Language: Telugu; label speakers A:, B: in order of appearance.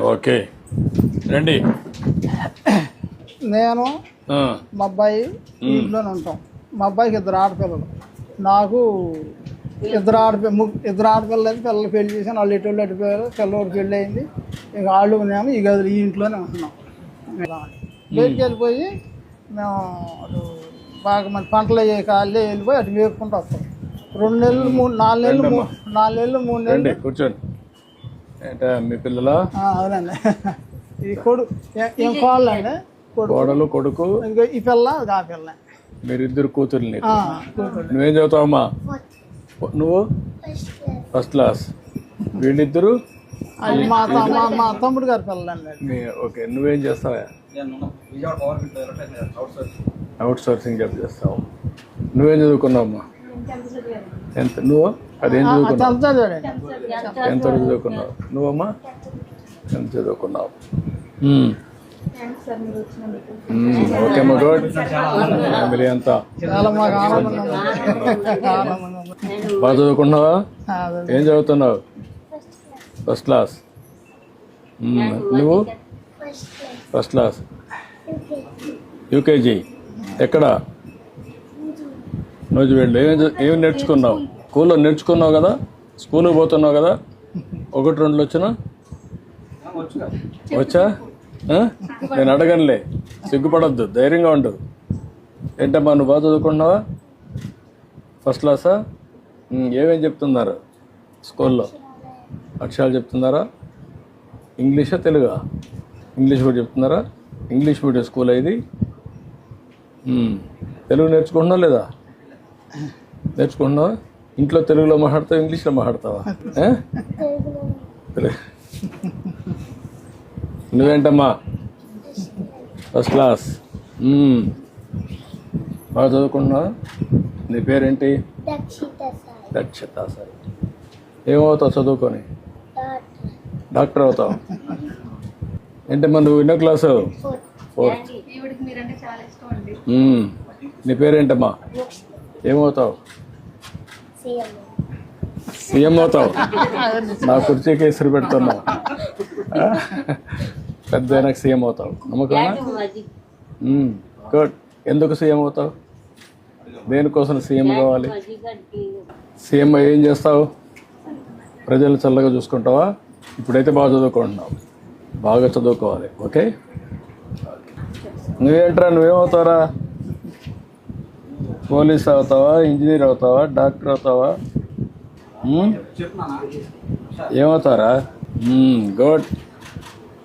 A: ఓకే. రండి.
B: నేను మా అబ్బాయి ఇంట్లోనే ఉంటాం. మా అబ్బాయికి ఇద్దరు ఆడపిల్లలు. నాకు ఇద్దరు ఆడపి ము- ఇద్దరు ఆడపిల్లలు అయితే పిల్లలు పెళ్ళి చేసాను వాళ్ళు ఎటు వాళ్ళు అడిపోయారు పిల్లవాడు పెళ్ళి అయింది. ఇక వాళ్ళు మేము ఈ గదులు ఈ ఇంట్లోనే ఉంటున్నాం. బయటికి వెళ్ళిపోయి మేము అటు బాగా మంది పంటలు అయ్యే కాళ్ళే వెళ్ళిపోయి అటు వేపుకుంటూ వస్తాం. రెండు నెలలు మూడు నాలుగు నెలలు నాలుగు నెలలు మూడు నెలలు.
A: కూర్చోండి. మీ పిల్లల?
B: ఆ, అవునండి. ఈ కొడు ఏ- ఏం కోళ్ళండి? కొడు
A: కోడలు కొడుకు?
B: ఇంకో ఈ పిల్ల ఆ పిల్ల.
A: మీరిద్దరు కూతురు నీకు
B: ఆ, కూతురు
A: నువ్వేం చదువుతావమ్మా నువ్వు? First class. వీళ్ళిద్దరు?
B: మా త- మా మా తమ్ముడు గారి పిల్లండి.
A: మీ ఓకే నువ్వేం చేస్తావా? అవుట్ సోర్సింగ్ జాబ్ చేస్తావు. నువ్వేం చదువుకున్నావమ్మా ఎంత? నువ్వు? అదేం చదువుకున్నావు?
B: ఎంత
A: చదువుకున్నావు? నువ్వమ్మా? ఎంత చదువుకున్నావు. ఓకే అమ్మా గుడ్. ఫ్యామిలీ అంతా. బాగా చదువుకున్నావా. ఏం చదువుతున్నావు? First class. నువ్వు? First class UKG. ఎక్కడ? రోజు వెళ్ళు ఏం ఏం నేర్చుకున్నావు? స్కూల్లో నేర్చుకున్నావు కదా? స్కూల్కి పోతున్నావు కదా? ఒకటి రెండు వచ్చినా? వచ్చా? నేను అడగనులే. సిగ్గుపడద్దు. ధైర్యంగా ఉండు. ఏంటమ్మా నువ్వు బాగా చదువుకున్నావా ఫస్ట్ క్లాసా ఏమేమి ఏమేం చెప్తున్నారు స్కూల్లో? అక్షరాలు చెప్తున్నారా? ఇంగ్లీషా తెలుగా? ఇంగ్లీష్ కూడా చెప్తున్నారా? ఇంగ్లీష్ మీడియం స్కూల్ ఇది? తెలుగు నేర్చుకుంటున్నావు లేదా? నేర్చుకుంటున్నావా ఇంట్లో తెలుగులో మాట్లాడతావా ఇంగ్లీష్లో మాట్లాడతావా? నువ్వేంటమ్మా? ఫస్ట్ క్లాస్ మ్మ్. బాగా చదువుకుంటున్నావా నీ పేరేంటి? దక్షిత సరే ఏమవుతావు చదువుకొని? డాక్టర్ అవుతావు. ఏంటమ్మా నువ్వు ఎన్నో క్లాసు ఫోర్త్ మ్మ్. నీ పేరేంటమ్మా? ఏమవుతావు? సీఎం అవుతావు. నా కుర్చీకి ఇసురు పెడుతున్నావు? పెద్ద సీఎం అవుతావు. నమ్మకమా? గుడ్. ఎందుకు సీఎం అవుతావు? దేనికోసం సీఎం కావాలి? సీఎం ఏం చేస్తావు? ప్రజలు చల్లగా చూసుకుంటావా? ఇప్పుడైతే బాగా చదువుకుంటున్నావు. బాగా చదువుకోవాలి. ఓకే? నువ్వేంట్రా? నువ్వేమవుతారా పోలీస్ అవుతావా ఇంజనీర్ అవుతావా డాక్టర్ అవుతావా? ఏమవుతారా? గుడ్.